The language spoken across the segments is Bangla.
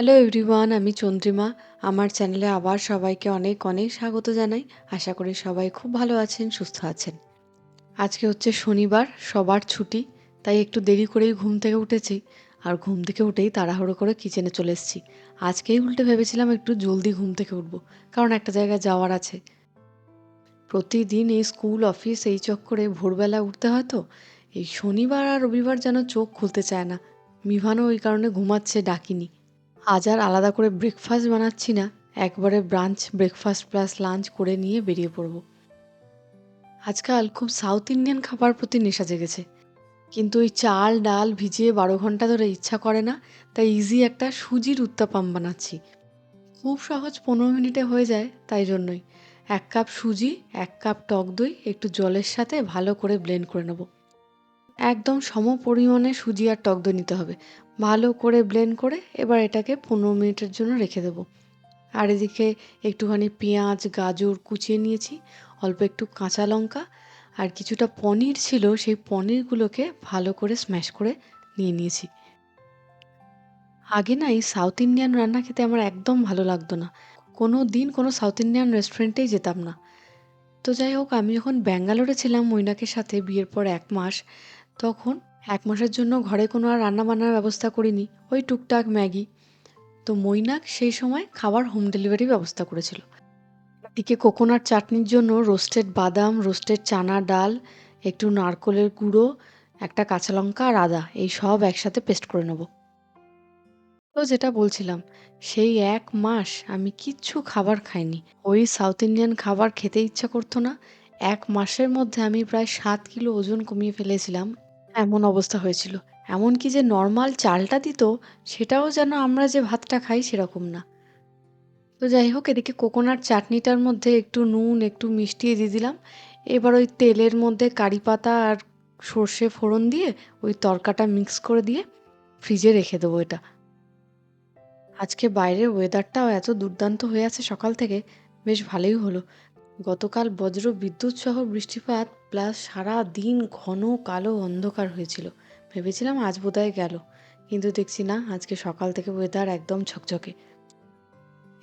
হ্যালো এভরিওয়ান আমি চন্দ্রিমা। আমার চ্যানেলে আবার সবাইকে অনেক অনেক স্বাগত জানাই। আশা করি সবাই খুব ভালো আছেন, সুস্থ আছেন। আজকে হচ্ছে শনিবার, সবার ছুটি, তাই একটু দেরি করেই ঘুম থেকে উঠেছি। আর ঘুম থেকে উঠেই তাড়াহুড়ো করে কিচেনে চলে এসেছি। আজকেই উল্টে ভেবেছিলাম একটু জলদি ঘুম থেকে উঠবো, কারণ একটা জায়গায় যাওয়ার আছে। প্রতিদিন এই স্কুল অফিস এই চক্করে ভোরবেলা উঠতে হয় তো, এই শনিবার আর রবিবার যেন চোখ খুলতে চায় না। মিভানও ওই কারণে ঘুমাচ্ছে, ডাকিনি। আজ আর আলাদা করে ব্রেকফাস্ট বানাচ্ছি না। একবারে ব্রাঞ্চ ব্রেকফাস্ট প্লাস লাঞ্চ করে নিয়ে বেরিয়ে পড়ব। আজকাল খুব সাউথ ইন্ডিয়ান খাবার প্রতি নেশা জেগেছে। কিন্তু ওই চাল, ডাল ভিজিয়ে বারো ঘণ্টা ধরে ইচ্ছা করে না, তাই ইজি একটা সুজির উত্তাপাম বানাচ্ছি। খুব সহজ পনেরো মিনিটে হয়ে যায় তাই জন্যই। এক কাপ সুজি, এক কাপ টক দই, একটু জলের সাথে ভালো করে ব্লেন্ড করে নেব। একদম সম পরিমাণে সুজি আর টক দই নিতে হবে। ভালো করে ব্লেন্ড করে এবার এটাকে পনেরো মিনিটের জন্য রেখে দেবো। আর এদিকে একটুখানি পেঁয়াজ, গাজর কুচিয়ে নিয়েছি, অল্প একটু কাঁচা লঙ্কা আর কিছুটা পনির ছিল সেই পনিরগুলোকে ভালো করে স্ম্যাশ করে নিয়ে নিয়েছি। আগে না এই সাউথ ইন্ডিয়ান রান্না খেতে আমার একদম ভালো লাগতো না। কোনো দিন কোনো সাউথ ইন্ডিয়ান রেস্টুরেন্টেই যেতাম না। তো যাই হোক, আমি যখন ব্যাঙ্গালোরে ছিলাম মৈনাকের সাথে বিয়ের পর এক মাস, তখন এক মাসের জন্য ঘরে কোনো আর রান্না বান্নার ব্যবস্থা করিনি, ওই টুকটাক ম্যাগি। তো মৈনাক সেই সময় খাবার হোম ডেলিভারি ব্যবস্থা করেছিল। এদিকে কোকোনাট চাটনির জন্য রোস্টেড বাদাম রোস্টেড চানা ডাল, একটু নারকলের গুঁড়ো, একটা কাঁচা লঙ্কা আর আদা, এই সব একসাথে পেস্ট করে নেব। তো যেটা বলছিলাম, সেই এক মাস আমি কিচ্ছু খাবার খাইনি। ওই সাউথ ইন্ডিয়ান খাবার খেতে ইচ্ছা করতো না। এক মাসের মধ্যে আমি প্রায় সাত কিলো ওজন কমিয়ে ফেলেছিলাম। এমন অবস্থা হয়েছিল। এমনকি যে নর্মাল চালটা দিত, সেটাও যেন আমরা যে ভাতটা খাই সেরকম না। তো যাই হোক, এদিকে কোকোনাট চাটনিটার মধ্যে একটু নুন, একটু মিষ্টি দিয়ে দিলাম। এবার ওই তেলের মধ্যে কারি পাতা আর সর্ষে ফোড়ন দিয়ে ওই তরকাটা মিক্স করে দিয়ে ফ্রিজে রেখে দেবো এটা। আজকে বাইরের ওয়েদারটাও এত দুর্দান্ত হয়ে আছে সকাল থেকে, বেশ ভালোই হলো। গতকাল বজ্র বিদ্যুৎ সহ বৃষ্টিপাত প্লাস সারা দিন ঘন কালো অন্ধকার হয়েছিল। ভেবেছিলাম আজ বোধহয় গেল, কিন্তু দেখছি না, আজকে সকাল থেকে ওয়েদার একদম ঝকঝকে।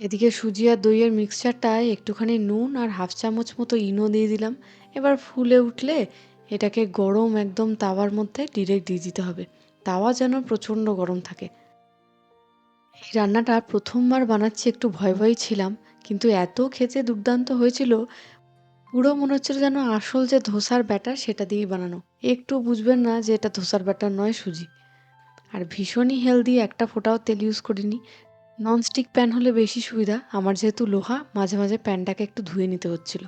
এদিকে সুজি আর দইয়ের মিক্সচারটায় একটুখানি নুন আর হাফ চামচ মতো ইনো দিয়ে দিলাম। এবার ফুলে উঠলে এটাকে গরম একদম তাওয়ার মধ্যে ডিরেক্ট দিয়ে দিতে হবে। তাওয়া যেন প্রচণ্ড গরম থাকে। এই রান্নাটা প্রথমবার বানাচ্ছি, একটু ভয় ভয় ছিলাম। কিন্তু এত খেতে দুর্দান্ত হয়েছিল, পুরো মনে হচ্ছিল যেন আসল যে ধোসার ব্যাটার সেটা দিয়েই বানানো। একটু বুঝবেন না যে এটা ধোসার ব্যাটার নয়, সুজি। আর ভীষণই হেলদি, একটা ফোটাও তেল ইউজ করিনি। ননস্টিক প্যান হলে বেশি সুবিধা, আমার যেহেতু লোহা, মাঝে মাঝে প্যানটাকে একটু ধুয়ে নিতে হচ্ছিল।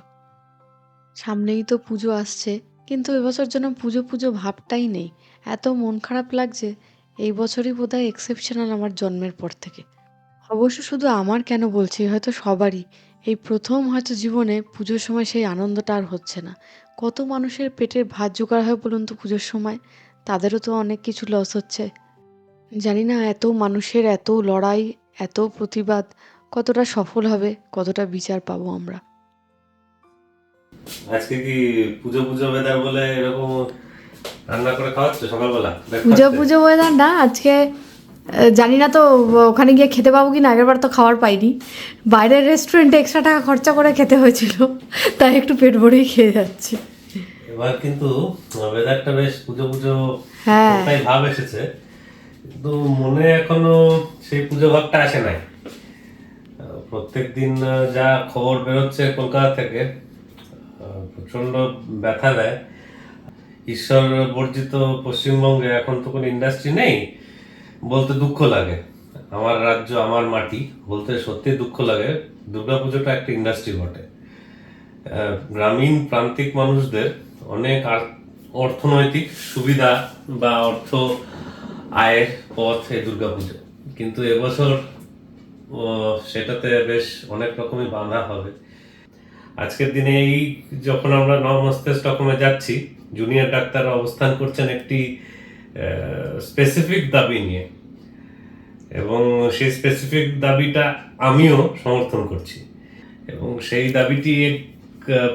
সামনেই তো পুজো আসছে, কিন্তু এবছর যেন পুজো পুজো ভাবটাই নেই। এত মন খারাপ লাগছে, এই বছরই বোধহয় এক্সেপশনাল আমার জন্মের পর থেকে। অবশ্য শুধু আমার কেন বলছি হয়তো সবারই। এই প্রথম হয়তো জীবনে পুজোর সময় সেই আনন্দটা আর হচ্ছে না। কত মানুষের পেটের ভাত জোগাড় হয় বলুন তো পুজোর সময়? তাদেরও তো অনেক কিছু লস হচ্ছে। জানি না এত মানুষের এত লড়াই এত প্রতিবাদ কতটা সফল হবে কতটা বিচার পাবো আমরা। আজকে কি পুজো পুজো ওয়েদার বলে এরকম রান্না করে খাওয়াচ্ছ সকালবেলা? পুজো পুজো ওয়েদার না আজকে জানি না তো ওখানে গিয়ে খেতে পাবো কি না আগেরবার তো খাবার পাইনি। বাইরের রেস্টুরেন্টে এক্সট্রা টাকা খরচা করে খেতে হয়েছিল তাই একটু পেট ভরেই খেয়ে যাচ্ছি। এবার কিন্তু ওয়েদারটা বেশ পুজো পুজো হ্যাঁ। ভাব এসেছে কিন্তু মনে এখনও সেই পুজো ভাবটা আসে নাই। প্রত্যেক দিন যা খবর বেরোচ্ছে কলকাতা থেকে প্রচণ্ড ব্যথা দেয়। ঈশ্বর বর্জিত পশ্চিমবঙ্গে এখন তো কোনো ইন্ডাস্ট্রি নেই বলতে দুঃখ লাগে। আমার রাজ্য, আমার মাটি, বলতে সত্যি দুঃখ লাগে। দুর্গাপুজোটা একটা ইন্ডাস্ট্রি বটে। গ্রামীণ প্রান্তিক মানুষদের অনেক অর্থনৈতিক সুবিধা বা অর্থ আয়ের পথ এই দুর্গাপুজো। কিন্তু এবছর সেটাতে বেশ অনেক রকমই বাধা হবে। আজকের দিনে এই যখন আমরা নর্মস্তে স্টকমে যাচ্ছি জুনিয়র ডাক্তার অবস্থান করছেন একটি স্পেসিফিক দাবি নিয়ে। এবং সেই স্পেসিফিক দাবিটা আমিও সমর্থন করছি। এবং সেই দাবিটি এক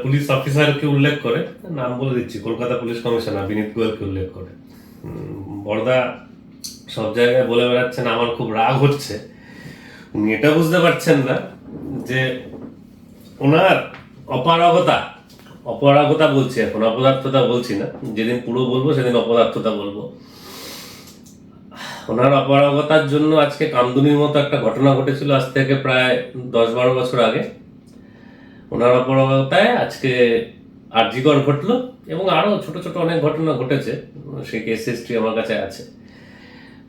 পুলিশ অফিসারকে উল্লেখ করে। নাম বলে দিচ্ছি, কলকাতা পুলিশ কমিশনার বিনীত গোয়েলকে উল্লেখ করে। বড়দা সব জায়গায় বলে বেড়াচ্ছেন, আমার খুব রাগ হচ্ছে। উনি এটা বুঝতে পারছেন না যে ওনার অপারগতা অপারগতা বলছি এখন, অপদার্থতা বলছি না। যেদিন পুরো বলব, সেদিন অপদার্থতা বলব। ওনার অপারগতার জন্য আজকে কামদুনির মতো একটা ঘটনা ঘটেছিল আজ থেকে প্রায় দশ বারো বছর আগে। ওনার অপারগতায় আজকে আর্যিকর ঘটলো এবং আরও ছোট ছোট অনেক ঘটনা ঘটেছে, সেই কেস হিস্ট্রি আমার কাছে আছে।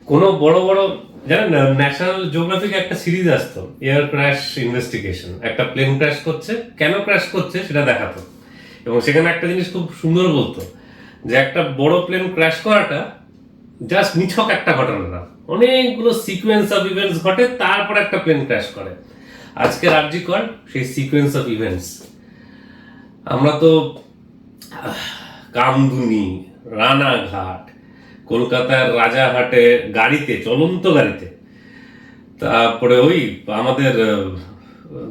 কোনো বড় বড় জানেন ন্যাশনাল জিওগ্রাফিক একটা সিরিজ আসতো এয়ার ক্র্যাশ ইনভেস্টিগেশন একটা প্লেন ক্র্যাশ করছে, কেন ক্র্যাশ করছে সেটা দেখাতো। এবং সেখানে একটা জিনিস খুব সুন্দর বলতো, যে একটা বড় প্লেন ক্র্যাশ করাটা জাস্ট নিছক একটা ঘটনা। না অনেকগুলো সিকোয়েন্স অফ ইভেন্টস ঘটে, তারপর একটা প্লেন ক্র্যাশ করে। আজকে রাজ্যি কর সেই সিকোয়েন্স অফ ইভেন্টস আমরা তো কামদুনি রানাঘাট, কলকাতার রাজারহাটে গাড়িতে, চলন্ত গাড়িতে। তারপরে ওই আমাদের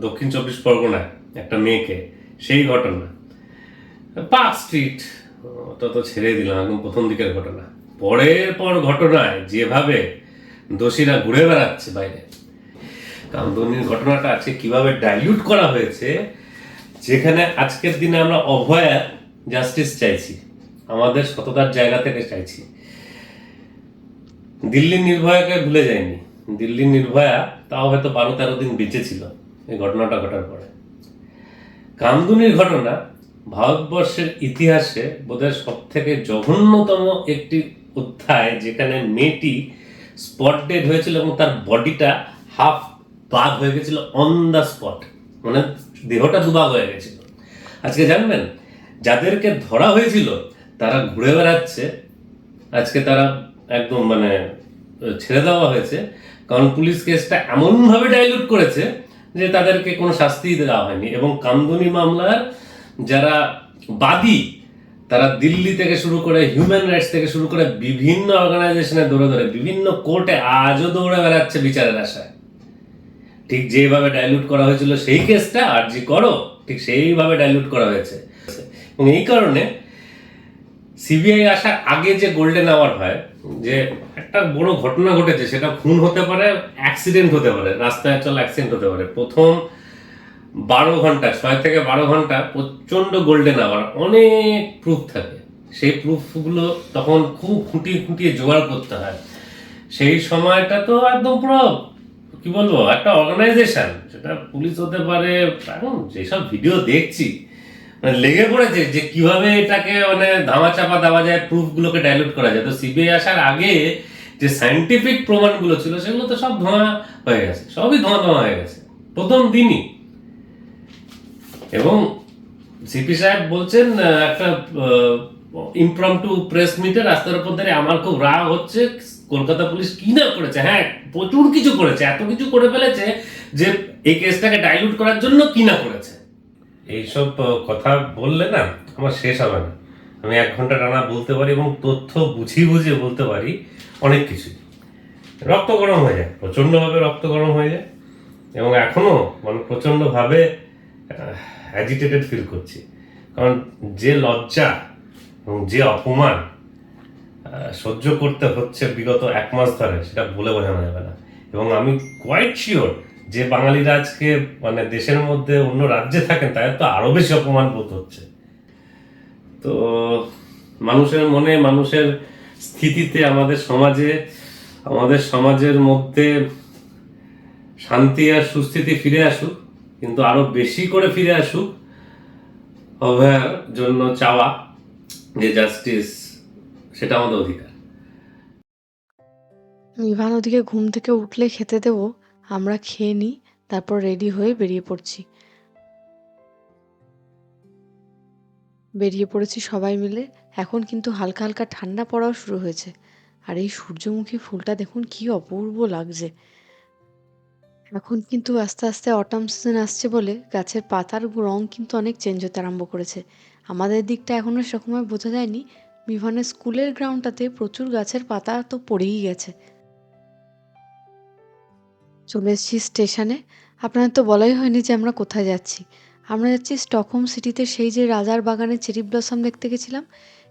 দক্ষিণ চব্বিশ পরগনায় একটা মেয়েকে, সেই ঘটনা। পার্ক স্ট্রিট ওটা তো ছেড়ে দিলাম, একদম প্রথম দিকের ঘটনা। পরের পর ঘটনায় যেভাবে দোষীরা ঘুরে বেড়াচ্ছে বাইরে, কামদুনির ঘটনাটা আছে, কীভাবে ডাইলিউট করা হয়েছে, যেখানে আজকের দিনে আমরা অভয়া জাস্টিস চাইছি, আমাদের সততার জায়গা থেকে চাইছি। দিল্লির নির্ভয়াকে ভুলে যায়নি দিল্লির নির্ভয়া তাও হয়তো বারো তেরো দিন বেঁচে ছিল, এই ঘটনাটা ঘটার পরে। কামদুনির ঘটনা ভারতবর্ষের ইতিহাসে বোধহয় সব থেকে জঘন্যতম একটি অধ্যায়, যেখানে মেয়েটি স্পট ডেড হয়েছিল এবং তার বডিটা হাফ বাঘ হয়ে গেছিল অন দ্য স্পট মানে দেহটা দুভাগ হয়ে গেছিল। আজকে জানবেন, যাদেরকে ধরা হয়েছিল, তারা ঘুরে বেড়াচ্ছে, আজকে তারা একদম মানে ছেড়ে দেওয়া হয়েছে, কারণ পুলিশ কেসটা এমনভাবে ডাইলুট করেছে যে তাদেরকে কোনো শাস্তি দেওয়া হয়নি। এবং কামদুনি মামলার যারা বাদী তারা দিল্লি থেকে শুরু করে হিউম্যান রাইটস থেকে শুরু করে বিভিন্ন অর্গানাইজেশনে দৌড়ে ধরে বিভিন্ন কোর্টে আজও দৌড়ে বেড়াচ্ছে বিচারের আশায়। ঠিক যেভাবে ডাইলুট করা হয়েছিল সেই কেসটা আর জি করো, ঠিক সেইভাবে ডাইলুট করা হয়েছে। এবং এই কারণে সিবিআই আসার আগে যে গোল্ডেন আওয়ার হয়, যে একটা বড় ঘটনা ঘটেছে, সেটা খুন হতে পারে অ্যাক্সিডেন্ট হতে পারে, রাস্তায় অ্যাকচুয়াল অ্যাক্সিডেন্ট হতে পারে। প্রথম বারো ঘণ্টা, ছয় থেকে বারো ঘণ্টা প্রচণ্ড গোল্ডেন আওয়ার অনেক প্রুফ থাকে। সেই প্রুফগুলো তখন খুব খুঁটিয়ে খুঁটিয়ে জোগাড় করতে হয়। সেই সময়টা তো একদম পুরো কি বলব, একটা অর্গানাইজেশন সেটা পুলিশ হতে পারে, এখন যেসব ভিডিও দেখছি মানে লেগে পড়েছে যে কীভাবে এটাকে মানে ধামাচাপা দেওয়া যায় প্রুফগুলোকে ডাইলুট করা যায়। তো সিবিআই আসার আগে যে সায়েন্টিফিক প্রমাণগুলো ছিল, সেগুলো তো সব ধোঁয়া হয়ে গেছে, সবই ধোঁয়া ধোঁয়া হয়ে গেছে। প্রথম দিনই এবং সিপি সাহেব বলছেন একটা ইমপ্রম্পটু প্রেস মিটে রাস্তার উপর দাঁড়িয়ে আমার খুব রাগ হচ্ছে, কলকাতা পুলিশ কি না করেছে? হ্যাঁ প্রচুর কিছু করেছে, এত কিছু করে ফেলেছে যে এই কেসটাকে ডাইলুট করার জন্য কি না করেছে। এইসব কথা বললে না আমার শেষ হবে না। আমি এক ঘণ্টা টানা বলতে পারি এবং তথ্য বুঝিয়ে বুঝিয়ে বলতে পারি অনেক কিছু রক্ত গরম হয়ে যায়, প্রচণ্ডভাবে রক্ত গরম হয়ে যায় এবং এখনও মানে প্রচণ্ডভাবে অ্যাজিটেটেড ফিল করছি। কারণ যে লজ্জা এবং যে অপমান সহ্য করতে হচ্ছে বিগত এক মাস ধরে, সেটা বলে বোঝানো যাবে না। এবং আমি কোয়াইট শিওর যে বাঙালিরা আজকে মানে দেশের মধ্যে অন্য রাজ্যে থাকেন, তাদের তো আরও বেশি অপমান বোধ হচ্ছে। তো মানুষের মনে, মানুষের স্থিতিতে, আমাদের সমাজে, আমাদের সমাজের মধ্যে শান্তি আর সুস্থিতি ফিরে আসুক। কিন্তু আরও বেশি করে ফিরে আসুক অভয়ার জন্য চাওয়া যে জাস্টিস সেটা আমাদের অধিকার। ইভান ওদিকে ঘুম থেকে উঠলে খেতে দেবো, আমরা খেয়ে নিই, তারপর রেডি হয়ে বেরিয়ে পড়ছি। বেরিয়ে পড়েছি সবাই মিলে, এখন কিন্তু হালকা হালকা ঠান্ডা পড়াও শুরু হয়েছে। আর এই সূর্যমুখী ফুলটা দেখুন কি অপূর্ব লাগছে। এখন কিন্তু আস্তে আস্তে অটাম সিজন আসছে বলে গাছের পাতার রং কিন্তু অনেক চেঞ্জ হতে আরম্ভ করেছে। আমাদের দিকটা এখনও সেরকমভাবে বোঝা যায়নি। বিভানের স্কুলের গ্রাউন্ডটাতে প্রচুর গাছের পাতা তো পড়েই গেছে। চলে এসেছি স্টেশনে আপনাদের তো বলাই হয়নি যে আমরা কোথায় যাচ্ছি। আমরা যাচ্ছি স্টকহোম সিটিতে সেই যে রাজার বাগানে চেরি ব্লসম দেখতে গেছিলাম,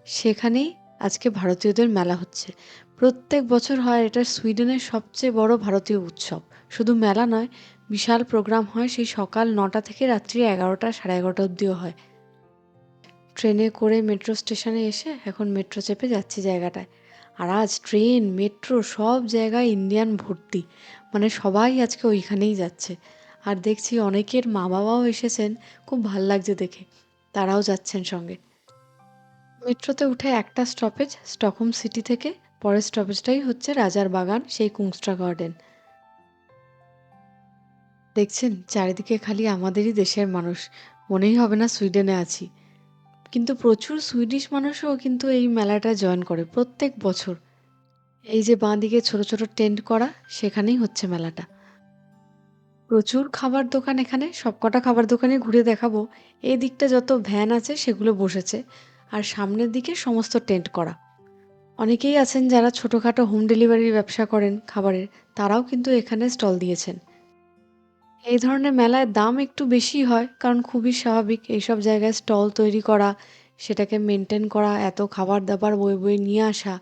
সেখানেই আজকে ভারতীয়দের মেলা হচ্ছে। প্রত্যেক বছর হয় এটা সুইডেনের সবচেয়ে বড় ভারতীয় উৎসব। শুধু মেলা নয়, বিশাল প্রোগ্রাম হয় সেই সকাল নটা থেকে রাত্রি এগারোটা, সাড়ে এগারোটা অবধিও হয়। ট্রেনে করে মেট্রো স্টেশনে এসে এখন মেট্রো চেপে যাচ্ছি জায়গাটায়। আর আজ ট্রেন, মেট্রো সব জায়গায় ইন্ডিয়ান ভর্তি। মানে সবাই আজকে ওইখানেই যাচ্ছে। আর দেখছি অনেকের মা বাবাও এসেছেন, খুব ভালো লাগছে দেখে। তারাও যাচ্ছেন সঙ্গে। মেট্রোতে উঠে একটা স্টপেজ, স্টকহোম সিটি থেকে, পরের স্টপেজটাই হচ্ছে রাজার বাগান, সেই কুংস্ট্রা গার্ডেন দেখছেন, চারিদিকে খালি আমাদেরই দেশের মানুষ। মনেই হবে না সুইডেনে আছি। কিন্তু প্রচুর সুইডিশ মানুষও কিন্তু এই মেলাটা জয়েন করে প্রত্যেক বছর। এই যে বাঁদিকে ছোট ছোট টেন্ট করা, সেখানেই হচ্ছে মেলাটা। প্রচুর খাবার দোকান এখানে, সবকটা খাবার দোকানে ঘুরে দেখাবো। এই দিকটা যত ভ্যান আছে, সেগুলো বসেছে। আর সামনের দিকে সমস্ত টেন্ট করা। অনেকেই আছেন যারা ছোটোখাটো হোম ডেলিভারির ব্যবসা করেন খাবারের, তারাও কিন্তু এখানে স্টল দিয়েছেন। এই ধরনের মেলায় দাম একটু বেশি হয়, কারণ খুবই স্বাভাবিক এইসব জায়গায় স্টল তৈরি করা, সেটাকে মেনটেন করা, এত খাবার দাবার বই বই নিয়ে আসা,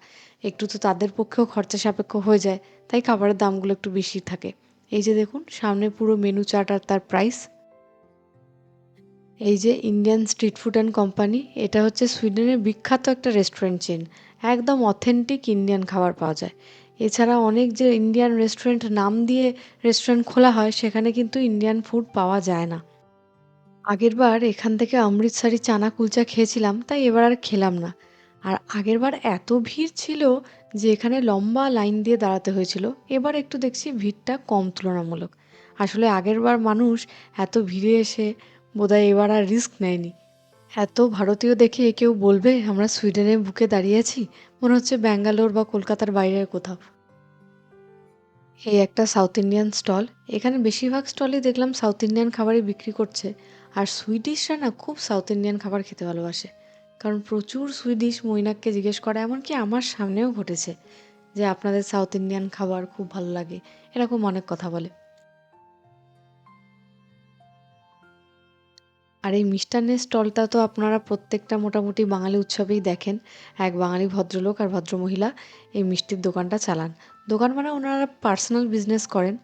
একটু তো তাদের পক্ষেও খরচা সাপেক্ষ হয়ে যায়, তাই খাবারের দামগুলো একটু বেশি থাকে। এই যে দেখুন, সামনে পুরো মেনু চার্ট আর তার প্রাইস এই যে Indian street food and company এটা হচ্ছে সুইডেনের বিখ্যাত একটা রেস্টুরেন্ট চেন একদম অথেন্টিক ইন্ডিয়ান খাবার পাওয়া যায়। এছাড়া অনেক যে ইন্ডিয়ান রেস্টুরেন্ট নাম দিয়ে রেস্টুরেন্ট খোলা হয়, সেখানে কিন্তু ইন্ডিয়ান ফুড পাওয়া যায় না। আগেরবার এখান থেকে অমৃতসারি চানা কুলচা খেয়েছিলাম, তাই এবার আর খেলাম না। আর আগেরবার এত ভিড় ছিল যে এখানে লম্বা লাইন দিয়ে দাঁড়াতে হয়েছিল। এবার একটু দেখছি ভিড়টা কম তুলনামূলক। আসলে আগেরবার মানুষ এত ভিড়ে এসে বোধহয় এবার আর রিস্ক নেয়নি। এত ভারতীয় দেখে কেউ বলবে আমরা সুইডেনের বুকে দাঁড়িয়ে আছি? মনে হচ্ছে ব্যাঙ্গালোর বা কলকাতার বাইরের কোথাও। এই একটা সাউথ ইন্ডিয়ান স্টল। এখানে বেশিরভাগ স্টলে দেখলাম সাউথ ইন্ডিয়ান খাবারই বিক্রি করছে। আর সুইডিশরা না খুব সাউথ ইন্ডিয়ান খাবার খেতে ভালোবাসে। কারণ প্রচুর সুইডিশ মৈনাককে জিজ্ঞেস করে, এমনকি আমার সামনেও ঘটেছে যে আপনাদের সাউথ ইন্ডিয়ান খাবার খুব ভালো লাগে। এরকম অনেক কথা বলে। আর এই মিষ্টান্নের স্টলটা তো আপনারা প্রত্যেকটা মোটামুটি বাঙালি উৎসবেই দেখেন। এক বাঙালি ভদ্রলোক আর ভদ্রমহিলা এই মিষ্টির দোকানটা চালান। দোকান মানে ওনারা পার্সোনাল বিজনেস করেন।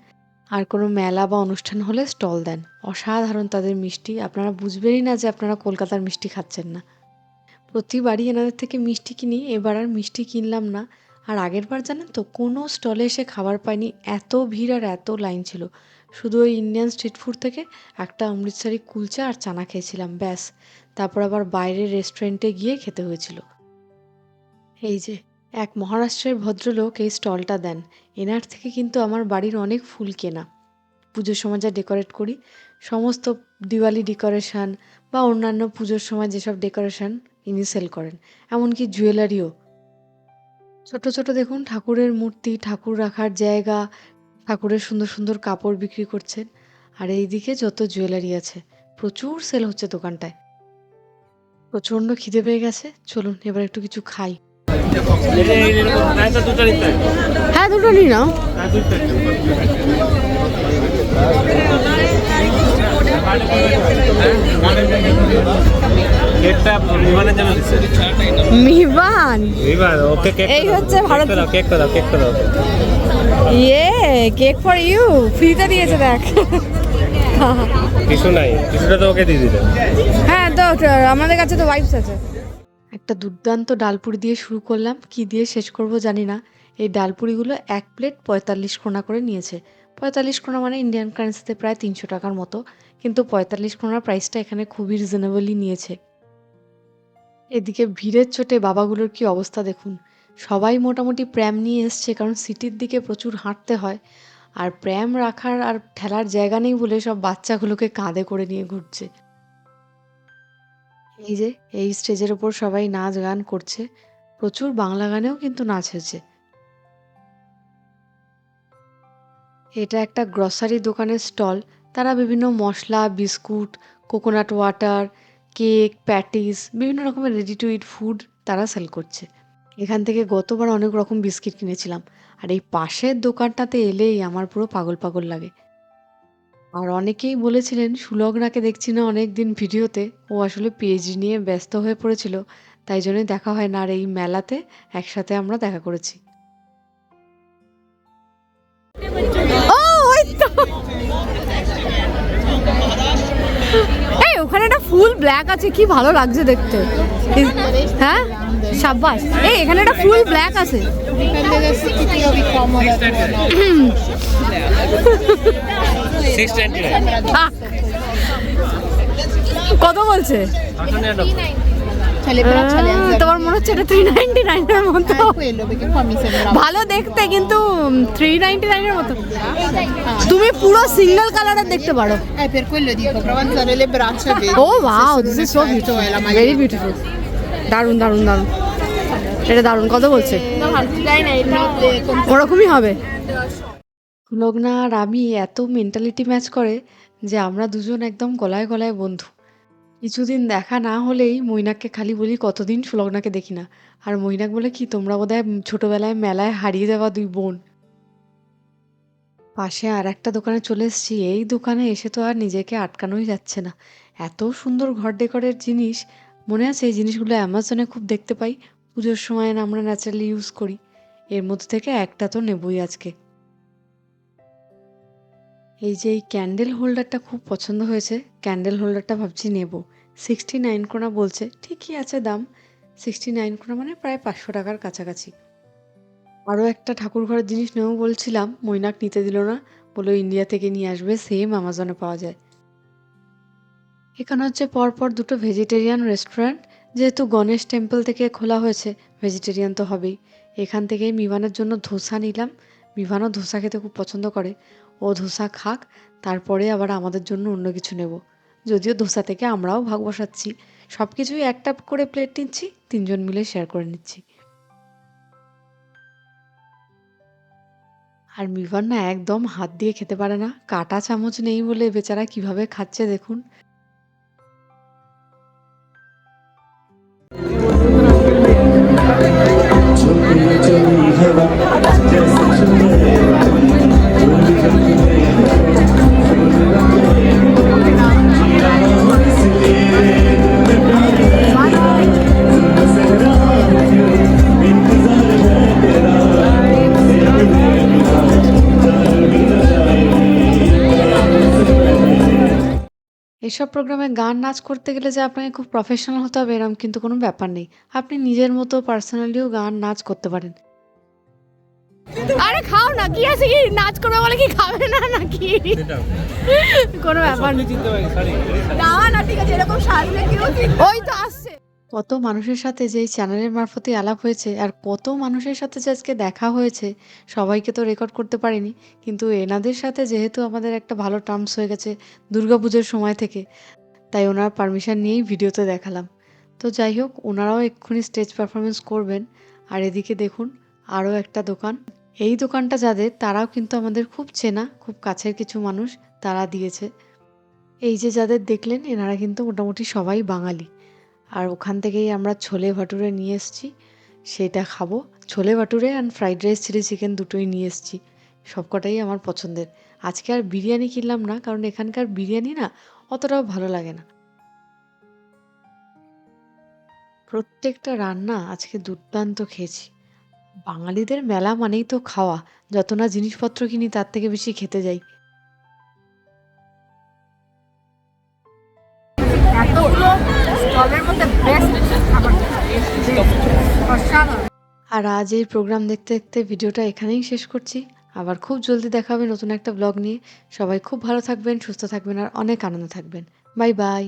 আর কোনো মেলা বা অনুষ্ঠান হলে স্টল দেন। অসাধারণ তাদের মিষ্টি। আপনারা বুঝবেনই না যে আপনারা কলকাতার মিষ্টি খাচ্ছেন না। প্রতিবারই এনাদের থেকে মিষ্টি কিনি, এবার আর মিষ্টি কিনলাম না। আর আগের বার জানেন তো, কোনো স্টলে এসে খাবার পাইনি এত ভিড় আর এত লাইন ছিল। শুধু ওই ইন্ডিয়ান স্ট্রিট ফুড থেকে একটা অমৃতসারি কুলচা আর চানা খেয়েছিলাম, ব্যাস। তারপর আবার বাইরের রেস্টুরেন্টে গিয়ে খেতে হয়েছিল। এই যে, এক মহারাষ্ট্রের ভদ্রলোক এই স্টলটা দেন। এনার থেকে কিন্তু আমার বাড়ির অনেক ফুল কেনা। পুজোর সময় যা ডেকোরেট করি, সমস্ত দিওয়ালি ডেকোরেশন বা অন্যান্য পুজোর সময় যেসব ডেকোরেশন ইনি সেল করেন, এমনকি জুয়েলারিও ছোট ছোট দেখুন, ঠাকুরের মূর্তি, ঠাকুর রাখার জায়গা ঠাকুরের সুন্দর সুন্দর কাপড় বিক্রি করছেন। আর এইদিকে যত জুয়েলারি আছে, প্রচুর সেল হচ্ছে দোকানটায়। প্রচণ্ড খিদে পেয়ে গেছে। চলুন, এবার একটু কিছু খাই। হ্যাঁ দুটো না কেকটা জন্য ওকে কেক এই হচ্ছে ভারত- দাও কেক দাও কেক দাও। ইয়ে কেক ফর ইউ। ফ্রিতে দিয়েছে দেখ। কিছু নাই কিছুটা তো ওকে দিয়ে দিলে হ্যাঁ তো আমাদের কাছে তো ওয়াইফস আছে। একটা দুর্দান্ত ডালপুরি দিয়ে শুরু করলাম। কি দিয়ে শেষ করব জানি না। এই ডালপুরিগুলো এক প্লেট পঁয়তাল্লিশ ক্রোনা করে নিয়েছে। পঁয়তাল্লিশ ক্রোনা মানে ইন্ডিয়ান কারেন্সিতে প্রায় তিনশো টাকার মতো। কিন্তু পঁয়তাল্লিশ ক্রোনার প্রাইসটা এখানে খুবই রিজনেবলই নিয়েছে। এদিকে ভিড়ের চোটে বাবাগুলোর কি অবস্থা দেখুন। সবাই মোটামুটি প্র্যাম নিয়ে এসছে, কারণ সিটির দিকে প্রচুর হাঁটতে হয়। আর প্র্যাম রাখার আর ঠেলার জায়গা নেই বলে সব বাচ্চাগুলোকে কাঁধে করে নিয়ে ঘুরছে। এই যে, এই স্টেজের ওপর সবাই নাচ গান করছে। প্রচুর বাংলা গানেও কিন্তু নাচ হয়েছে। এটা একটা গ্রসারি দোকানের স্টল। তারা বিভিন্ন মশলা, biscuit, coconut water cake, patties, বিভিন্ন রকমের রেডি টু ইট ফুড তারা সেল করছে। এখান থেকে গতবার অনেক রকম বিস্কিট কিনেছিলাম। আর এই পাশের দোকানটাতে এলেই আমার পুরো পাগল পাগল লাগে। আর অনেকেই বলেছিলেন সুলগ্নাকে দেখছি না অনেক দিন ভিডিওতে। ও আসলে পিএইচডি নিয়ে ব্যস্ত হয়ে পড়েছিল। তাই জন্যই দেখা হয় না। আর এই মেলাতে একসাথে আমরা দেখা করেছি। ও, ওই তো। ওখানে একটা ফুল ব্ল্যাক আছে কি ভালো লাগছে দেখতে। হ্যাঁ? সাব্বাস। এই এখানে একটা ফুল ব্ল্যাক আছে! কত বলছে? তোমার মনে হচ্ছে এটা থ্রি নাইনটি নাইনের মতো? sembra... ভালো দেখতে কিন্তু থ্রি নাইনটি নাইনের মতো। তুমি puro সিঙ্গেল কালারের দেখতে পারো. ও wow this is so very beautiful দারুণ দারুণ দারুণ। এটা দারুণ কত বলছে? ওরকমই হবে। সুলগ্না আর আমি এত মেন্টালিটি ম্যাচ করে যে আমরা দুজন একদম গলায় গলায় বন্ধু। কিছুদিন দেখা না হলেই মৈনাককে খালি বলি, কতদিন সুলগ্নাকে দেখি না? আর মৈনাক বলে, কি, তোমরা বোধহয় ছোটবেলায় মেলায় হারিয়ে যাওয়া দুই বোন। পাশে আর একটা দোকানে চলে এসেছি। এই দোকানে এসে তো আর নিজেকে আটকানোই যাচ্ছে না। এত সুন্দর ঘর ডেকরের জিনিস। মনে আছে এই জিনিসগুলো অ্যামাজনে খুব দেখতে পাই। পুজোর সময় আমরা ন্যাচারালি ইউজ করি। এর মধ্যে থেকে একটা তো নেবই আজকে। এই যে এই ক্যান্ডেল হোল্ডারটা খুব পছন্দ হয়েছে ক্যান্ডেল হোল্ডারটা ভাবছি নেব। সিক্সটি নাইন কোনা বলছে, ঠিকই আছে দাম। সিক্সটি নাইন কোনা মানে প্রায় পাঁচশো টাকার কাছাকাছি। আরও একটা ঠাকুর ঘরের জিনিস নেব বলছিলাম, মৈনাক নিতে দিল না বলল ইন্ডিয়া থেকে নিয়ে আসবে সেম অ্যামাজনে পাওয়া যায়। এখানে হচ্ছে পরপর দুটো ভেজিটেরিয়ান রেস্টুরেন্ট যেহেতু গণেশ টেম্পল থেকে খোলা হয়েছে ভেজিটেরিয়ান তো হবেই। এখান থেকে মিমানের জন্য ধোসা নিলাম মিভানও ধোসা খেতে খুব পছন্দ করে। ও ধোসা খাক, তারপরে আবার আমাদের জন্য অন্য কিছু নেব। যদিও ধোসা থেকে আমরাও ভাগ বসাচ্ছি। সব কিছুই একটা করে প্লেট নিচ্ছি, তিনজন মিলে শেয়ার করে নিচ্ছি। আর মিভান না একদম হাত দিয়ে খেতে পারে না। কাটা চামচ নেই বলে বেচারা কীভাবে খাচ্ছে দেখুন। এসব প্রোগ্রামে গান নাচ করতে গেলে যে আপনাকে খুব প্রফেশনাল হতে হবে এরম কিন্তু কোনো ব্যাপার নেই। আপনি নিজের মতো পার্সোনালিও গান নাচ করতে পারেন। আরে খাও না কি আছে কি? নাচ করবে বলে কি খাবে না নাকি? কোনো ব্যাপার নেই। না না ঠিক আছে এরকম সাজলে কেউ ওই তো আসছে কত মানুষের সাথে যে চ্যানেলের মারফতে আলাপ হয়েছে আর কত মানুষের সাথে যে আজকে দেখা হয়েছে, সবাইকে তো রেকর্ড করতে পারিনি। কিন্তু এনাদের সাথে যেহেতু আমাদের একটা ভালো টার্মস হয়ে গেছে দুর্গাপুজোর সময় থেকে, তাই ওনার পারমিশন নিয়েই ভিডিওতে দেখালাম। তো যাই হোক, ওনারাও এক্ষুনি স্টেজ পারফরমেন্স করবেন। আর এদিকে দেখুন, আরও একটা দোকান। এই দোকানটা যাদের, তারাও কিন্তু আমাদের খুব চেনা, খুব কাছের কিছু মানুষ, তারা দিয়েছে। এই যে যাদের দেখলেন, এনারা কিন্তু মোটামুটি সবাই বাঙালি। আর ওখান থেকেই আমরা ছোলে ভাটুরে নিয়ে এসেছি, সেটা খাব। Chole bhature and fried rice chilli chicken দুটোই নিয়ে এসেছি। সবকটাই আমার পছন্দের। আজকে আর বিরিয়ানি কিনলাম না, কারণ এখানকার বিরিয়ানি না অতটাও ভালো লাগে না। প্রত্যেকটা রান্না আজকে দুর্দান্ত খেয়েছি। বাঙালিদের মেলা মানেই তো খাওয়া, যত না জিনিসপত্র কিনি তার থেকে বেশি খেতে যাই। এতগুলো আর আজ এই প্রোগ্রাম দেখতে দেখতে ভিডিওটা এখানেই শেষ করছি। আবার খুব জলদি দেখা হবে নতুন একটা ব্লগ নিয়ে। সবাই খুব ভালো থাকবেন, সুস্থ থাকবেন আর অনেক আনন্দ থাকবেন। Bye bye